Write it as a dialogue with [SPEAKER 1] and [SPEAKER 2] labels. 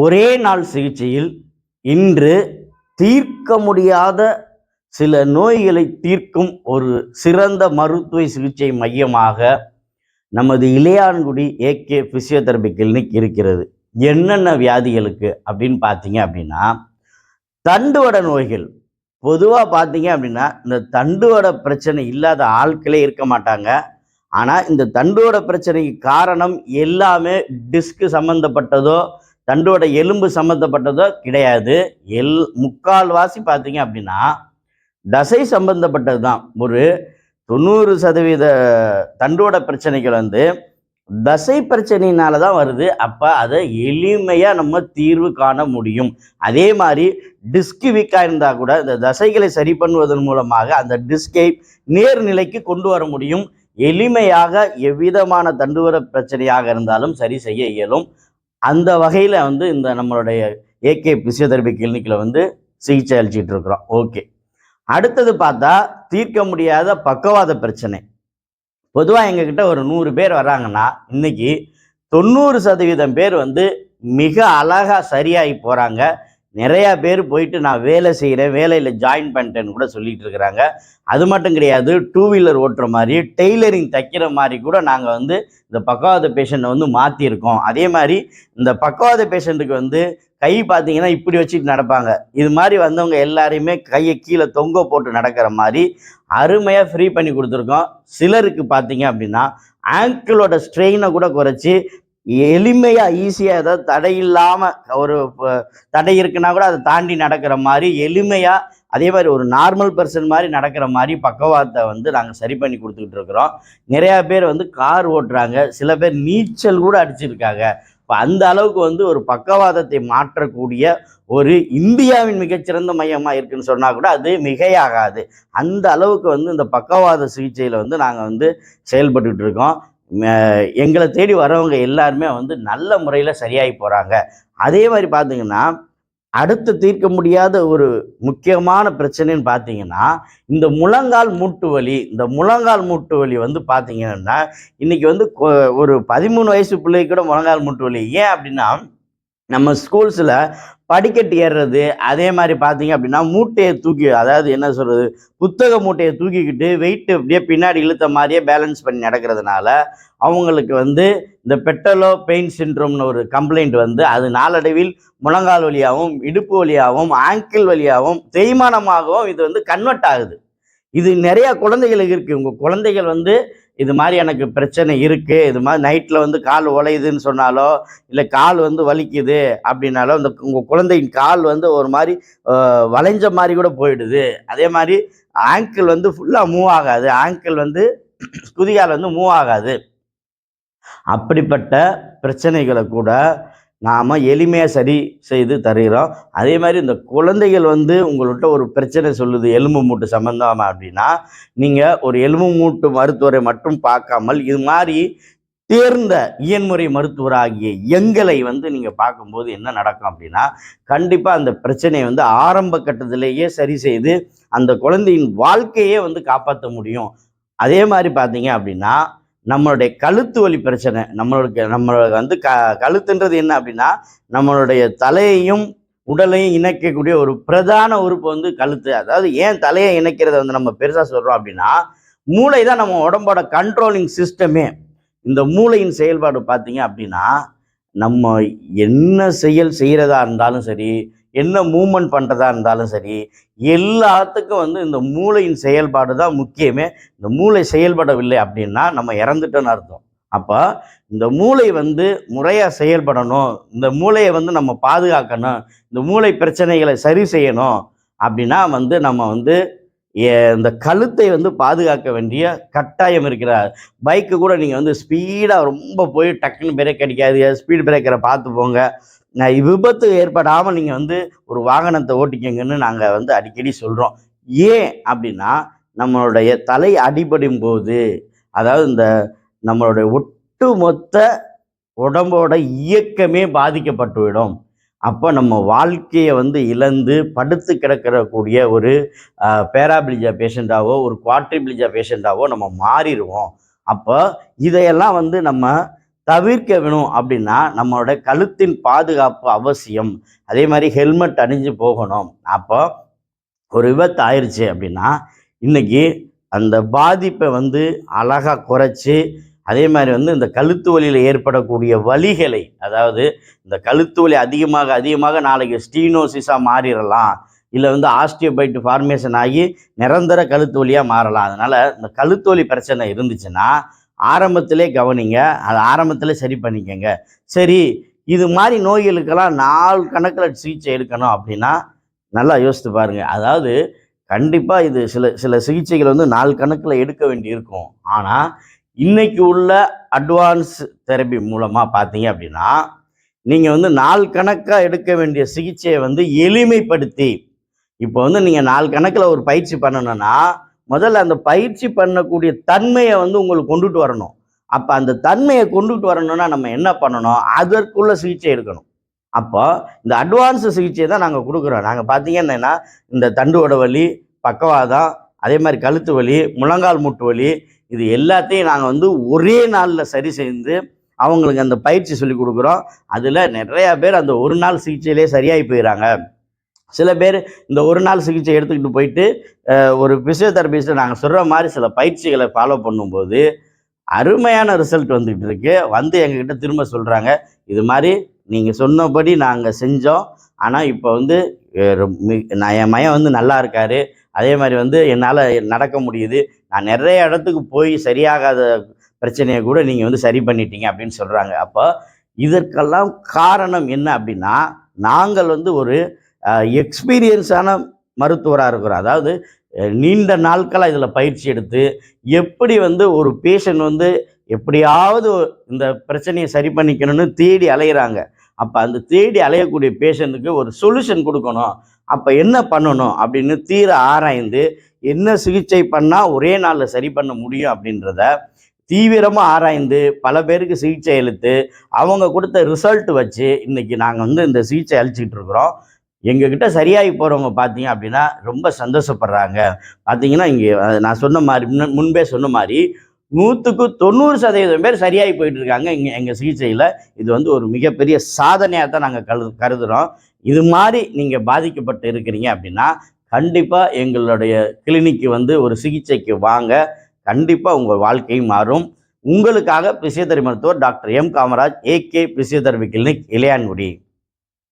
[SPEAKER 1] ஒரே நாள் சிகிச்சையில் இன்று தீர்க்க முடியாத சில நோய்களை தீர்க்கும் ஒரு சிறந்த மருத்துவ சிகிச்சை மையமாக நமது இளையான்குடி ஏகே பிசியோதெரபி கிளினிக் இருக்கிறது. என்னென்ன வியாதிகளுக்கு அப்படின்னு பார்த்தீங்க அப்படின்னா தண்டுவட நோய்கள். பொதுவாக பார்த்தீங்க அப்படின்னா இந்த தண்டுவட பிரச்சனை இல்லாத ஆட்களே இருக்க மாட்டாங்க. ஆனால் இந்த தண்டுவட பிரச்சனைக்கு காரணம் எல்லாமே டிஸ்க் சம்மந்தப்பட்டதோ தண்டோட எலும்பு சம்மந்தப்பட்டதோ கிடையாது. எல் முக்கால்வாசி பார்த்தீங்க அப்படின்னா தசை சம்பந்தப்பட்டது தான் ஒரு தொண்ணூறு சதவீத தண்டோட பிரச்சனைகள் வந்து தசை பிரச்சனையினால தான் வருது. அப்போ அதை எளிமையாக நம்ம தீர்வு காண முடியும். அதே மாதிரி டிஸ்க் வீக்காக இருந்தால் கூட இந்த தசைகளை சரி பண்ணுவதன் மூலமாக அந்த டிஸ்கை நேர்நிலைக்கு கொண்டு வர முடியும். எளிமையாக எவ்விதமான தண்டுவர பிரச்சனையாக இருந்தாலும் சரி செய்ய இயலும். அந்த வகையில் வந்து இந்த நம்மளுடைய ஏகே பிசியோதெரபி கிளினிக்கில் வந்து சிகிச்சை அளிச்சிட்டு இருக்கிறோம். ஓகே அடுத்தது பார்த்தா தீர்க்க முடியாத பக்கவாத பிரச்சனை. பொதுவாக எங்ககிட்ட ஒரு நூறு பேர் வராங்கன்னா இன்னைக்கு தொண்ணூறு சதவீதம் பேர் வந்து மிக அழகாக சரியாகி போகிறாங்க நிறையா பேர் போயிட்டு நான் வேலை செய்கிறேன் வேலையில் ஜாயின் பண்ணிட்டேன்னு கூட சொல்லிட்டு இருக்கிறாங்க. அது மட்டும் கிடையாது டூ வீலர் ஓட்டுற மாதிரி டெய்லரிங் தைக்கிற மாதிரி கூட நாங்கள் வந்து இந்த பக்கவாத பேஷண்ட்டை வந்து மாற்றிருக்கோம் அதே மாதிரி இந்த பக்கவாத பேஷண்ட்டுக்கு வந்து கை பார்த்தீங்கன்னா இப்படி வச்சுட்டு நடப்பாங்க. இது மாதிரி வந்தவங்க எல்லாரையுமே கையை கீழே தொங்க போட்டு நடக்கிற மாதிரி அருமையாக ஃப்ரீ பண்ணி கொடுத்துருக்கோம். சிலருக்கு பார்த்தீங்க அப்படின்னா ஆங்கிளோட ஸ்ட்ரெயினை கூட குறைச்சி எளிமையாக ஈஸியாக ஏதாவது தடை இல்லாமல் ஒரு தடை இருக்குன்னா கூட அதை தாண்டி நடக்கிற மாதிரி எளிமையாக அதே மாதிரி ஒரு நார்மல் பர்சன் மாதிரி நடக்கிற மாதிரி பக்கவாத்தை வந்து நாங்கள் சரி பண்ணி கொடுத்துக்கிட்டு இருக்கிறோம். நிறையா பேர் வந்து கார் ஓட்டுறாங்க. சில பேர் நீச்சல் கூட அடிச்சிருக்காங்க. இப்போ அந்த அளவுக்கு வந்து ஒரு பக்கவாதத்தை மாற்றக்கூடிய ஒரு இந்தியாவின் மிகச்சிறந்த மையமாக இருக்குன்னு சொன்னால் கூட அது மிகையாகாது. அந்த அளவுக்கு வந்து இந்த பக்கவாத சிகிச்சையில் வந்து நாங்கள் வந்து செயல்பட்டுக்கிட்டு இருக்கோம். எங்களை தேடி வரவங்க எல்லாருமே வந்து நல்ல முறையில் சரியாகி போகிறாங்க அதே மாதிரி பார்த்தீங்கன்னா அடுத்து தீர்க்க முடியாத ஒரு முக்கியமான பிரச்சனைன்னு பார்த்தீங்கன்னா இந்த முழங்கால் மூட்டு வலி இந்த முழங்கால் மூட்டு வலி வந்து பார்த்தீங்கன்னா இன்றைக்கி வந்து கொ- ஒரு பதிமூணு வயசு பிள்ளைக்கு கூட முழங்கால் மூட்டு வலி. ஏன் அப்படின்னா நம்ம ஸ்கூல்ஸில் படிக்கட்டு ஏறுறது அதே மாதிரி பார்த்தீங்க அப்படின்னா மூட்டையை தூக்கி அதாவது என்ன சொல்கிறது புத்தக மூட்டையை தூக்கிக்கிட்டு வெயிட்டு அப்படியே பின்னாடி இழுத்த மாதிரியே பேலன்ஸ் பண்ணி நடக்கிறதுனால அவங்களுக்கு வந்து இந்த பெட்டலோ பெயின் சின்ட்ரோம்னு ஒரு கம்ப்ளைண்ட் வந்து அது நாளடைவில் முழங்கால் வழியாகவும் இடுப்பு வழியாகவும் ஆங்கிள் வழியாகவும் தேய்மானமாகவும் இது வந்து கன்வெர்ட் ஆகுது. இது நிறையா குழந்தைகளுக்கு இருக்குது உங்கள் குழந்தைகள் வந்து இது மாதிரி எனக்கு பிரச்சனை இருக்குது இது மாதிரி நைட்டில் வந்து கால் உலையுதுன்னு சொன்னாலோ இல்லை கால் வந்து வலிக்குது அப்படின்னாலோ இந்த உங்கள் குழந்தையின் கால் வந்து ஒரு மாதிரி வளைஞ்ச மாதிரி கூட போயிடுது. அதே மாதிரி ஆங்கிள் வந்து ஃபுல்லாக மூவ் ஆகாது. ஆங்கிள் வந்து குதிகால் வந்து மூவ் ஆகாது. அப்படிப்பட்ட பிரச்சனைகளை கூட நாம் எளிமையாக சரி செய்து தருகிறோம். அதே மாதிரி இந்த குழந்தைகள் வந்து உங்கள்கிட்ட ஒரு பிரச்சனை சொல்லுது எலும்பு மூட்டு சம்மந்தமாக அப்படின்னா நீங்கள் ஒரு எலும்பு மூட்டு மருத்துவரை மட்டும் பார்க்காமல் இது மாதிரி தேர்ந்த இயன்முறை மருத்துவராகிய எங்களை வந்து நீங்கள் பார்க்கும்போது என்ன நடக்கும் அப்படின்னா கண்டிப்பாக அந்த பிரச்சனையை வந்து ஆரம்ப கட்டத்திலேயே சரி செய்து அந்த குழந்தையின் வாழ்க்கையே வந்து காப்பாற்ற முடியும். அதே மாதிரி பார்த்தீங்க அப்படின்னா நம்மளுடைய கழுத்து வலி பிரச்சனை. நம்மளுக்கு நம்மளுக்கு வந்து க கழுத்துன்றது என்ன அப்படின்னா நம்மளுடைய தலையையும் உடலையும் இணைக்கக்கூடிய ஒரு பிரதான உறுப்பு வந்து கழுத்து. அதாவது ஏன் தலையை இணைக்கிறத வந்து நம்ம பெருசாக சொல்கிறோம் அப்படின்னா மூளை தான் நம்ம உடம்போட கண்ட்ரோலிங் சிஸ்டமே இந்த மூளையின் செயல்பாடு பார்த்தீங்க அப்படின்னா நம்ம என்ன செயல் செய்கிறதா இருந்தாலும் சரி என்ன மூமெண்ட் பண்ணுறதா இருந்தாலும் சரி எல்லாத்துக்கும் வந்து இந்த மூளையின் செயல்பாடு தான் முக்கியமே. இந்த மூளை செயல்படவில்லை அப்படின்னா நம்ம இறந்துட்டோன்னு அர்த்தம். அப்போ இந்த மூளை வந்து முறையாக செயல்படணும் இந்த மூளையை வந்து நம்ம பாதுகாக்கணும் இந்த மூளை பிரச்சனைகளை சரி செய்யணும் அப்படின்னா வந்து நம்ம வந்து இந்த கழுத்தை வந்து பாதுகாக்க வேண்டிய கட்டாயம் இருக்கிறார். பைக்கு கூட நீங்கள் வந்து ஸ்பீடாக ரொம்ப போய் டக்குன்னு பிரேக் அடிக்காதீங்க ஸ்பீட் பிரேக்கரை பார்த்து போங்க. விபத்து ஏற்படாமல் நீங்கள் வந்து ஒரு வாகனத்தை ஓட்டிக்கங்கன்னு நாங்கள் வந்து அடிக்கடி சொல்கிறோம் ஏன் அப்படின்னா நம்மளுடைய தலை அடிபடும் போது அதாவது இந்த நம்மளுடைய ஒட்டுமொத்த உடம்போட இயக்கமே பாதிக்கப்பட்டுவிடும் அப்போ நம்ம வாழ்க்கையை வந்து இழந்து படுத்து கிடக்கிறக்கூடிய ஒரு பேராபிளிஜா பேஷண்ட்டாவோ ஒரு குவாட்ரிபிளிஜா பேஷண்ட்டாவோ நம்ம மாறிடுவோம். அப்போ இதையெல்லாம் வந்து நம்ம தவிர்க்க வேணும் அப்படின்னா நம்மளோட கழுத்தின் பாதுகாப்பு அவசியம். அதே மாதிரி ஹெல்மெட் அணிஞ்சு போகணும். அப்போ ஒரு விபத்து ஆயிடுச்சு அப்படின்னா இன்னைக்கு அந்த பாதிப்பை வந்து அழகாக குறைச்சி அதே மாதிரி வந்து இந்த கழுத்து வலியில் ஏற்படக்கூடிய வலிகளை அதாவது இந்த கழுத்து வலி அதிகமாக அதிகமாக நாளைக்கு ஸ்டீனோசிஸாக மாறிடலாம். இல்லை வந்து ஆஸ்டியோபைட் ஃபார்மேஷன் ஆகி நிரந்தர கழுத்து வலியாக மாறலாம். அதனால் இந்த கழுத்து வலி பிரச்சனை இருந்துச்சுன்னா ஆரம்பத்திலே கவனிங்க அது ஆரம்பத்திலே சரி பண்ணிக்கங்க. சரி இது மாதிரி நோய்களுக்கெல்லாம் நாலு கணக்கில் சிகிச்சை எடுக்கணும் அப்படின்னா நல்லா யோசித்து பாருங்கள் அதாவது கண்டிப்பாக இது சில சில சிகிச்சைகள் வந்து நாலு கணக்கில் எடுக்க வேண்டி இருக்கும். ஆனால் இன்னைக்கு உள்ள அட்வான்ஸ் தெரப்பி மூலமாக பார்த்தீங்க அப்படின்னா நீங்கள் வந்து நாள் கணக்காக எடுக்க வேண்டிய சிகிச்சையை வந்து எளிமைப்படுத்தி இப்போ வந்து நீங்கள் நாலு கணக்கில் ஒரு பயிற்சி பண்ணணும்னா முதல்ல அந்த பயிற்சி பண்ணக்கூடிய தன்மையை வந்து உங்களுக்கு கொண்டுட்டு வரணும். அப்போ அந்த தன்மையை கொண்டுட்டு வரணும்னா நம்ம என்ன பண்ணணும்? அதற்குள்ள சிகிச்சை எடுக்கணும். அப்போ இந்த அட்வான்ஸ் சிகிச்சை தான் நாங்கள் கொடுக்குறோம். நாங்கள் பார்த்தீங்கன்னா இந்த தண்டுவட வலி பக்கவாதம் அதே மாதிரி கழுத்து வலி முழங்கால் மூட்டு வலி இது எல்லாத்தையும் நாங்கள் வந்து ஒரே நாளில் சரி செய்து அவங்களுக்கு அந்த பயிற்சி சொல்லி கொடுக்குறோம். அதில் நிறையா பேர் அந்த ஒரு நாள் சிகிச்சையிலே சரியாகி போயிடறாங்க. சில பேர் இந்த ஒரு நாள் சிகிச்சை எடுத்துக்கிட்டு போயிட்டு ஒரு பிசியோதெரபிஸ்ட்டை நாங்கள் சொல்கிற மாதிரி சில பயிற்சிகளை ஃபாலோ பண்ணும்போது அருமையான ரிசல்ட் வந்துக்கிட்டு இருக்கு. வந்து எங்ககிட்ட திரும்ப சொல்கிறாங்க இது மாதிரி நீங்கள் சொன்னபடி நாங்கள் செஞ்சோம். ஆனால் இப்போ வந்து நான் என் மயம் வந்து நல்லா இருக்காரு. அதே மாதிரி வந்து என்னால் நடக்க முடியுது. நான் நிறைய இடத்துக்கு போய் சரியாகாத பிரச்சனையை கூட நீங்கள் வந்து சரி பண்ணிட்டீங்க அப்படின்னு சொல்கிறாங்க அப்போ இதற்கெல்லாம் காரணம் என்ன அப்படின்னா நாங்கள் வந்து ஒரு எக்ஸ்பீரியன்ஸான மருத்துவராக இருக்கிறோம் அதாவது நீண்ட நாட்களாக இதில் பயிற்சி எடுத்து எப்படி வந்து ஒரு பேஷண்ட் வந்து எப்படியாவது இந்த பிரச்சனையை சரி பண்ணிக்கணும்னு தேடி அலையிறாங்க. அப்போ அந்த தேடி அலையக்கூடிய பேஷண்ட்டுக்கு ஒரு சொல்யூஷன் கொடுக்கணும். அப்போ என்ன பண்ணணும் அப்படின்னு தீர ஆராய்ந்து என்ன சிகிச்சை பண்ணால் ஒரே நாளில் சரி பண்ண முடியும் அப்படின்றத தீவிரமாக ஆராய்ந்து பல பேருக்கு சிகிச்சை அளித்து அவங்க கொடுத்த ரிசல்ட் வச்சு இன்றைக்கி நாங்கள் வந்து இந்த சிகிச்சை அளிச்சுக்கிட்டு இருக்கிறோம். எங்ககிட்ட சரியாகி போகிறவங்க பார்த்தீங்க அப்படின்னா ரொம்ப சந்தோஷப்படுறாங்க. பார்த்தீங்கன்னா இங்கே நான் சொன்ன மாதிரி முன்ன- முன்பே சொன்ன மாதிரி நூற்றுக்கு தொண்ணூறு சதவீதம் பேர் சரியாகி போயிட்டு இருக்காங்க. இங்கே எங்கள் சிகிச்சையில் இது வந்து ஒரு மிகப்பெரிய சாதனையாக தான் நாங்கள் கரு கருதுகிறோம் இது மாதிரி நீங்கள் பாதிக்கப்பட்டு இருக்கிறீங்க அப்படின்னா கண்டிப்பாக எங்களுடைய கிளினிக்கு வந்து ஒரு சிகிச்சைக்கு வாங்க. கண்டிப்பாக உங்கள் வாழ்க்கையும் மாறும். உங்களுக்காக பிசியோதெரபி மருத்துவர் doctor M Kamaraj A K physiotherapy clinic Ilayangudi.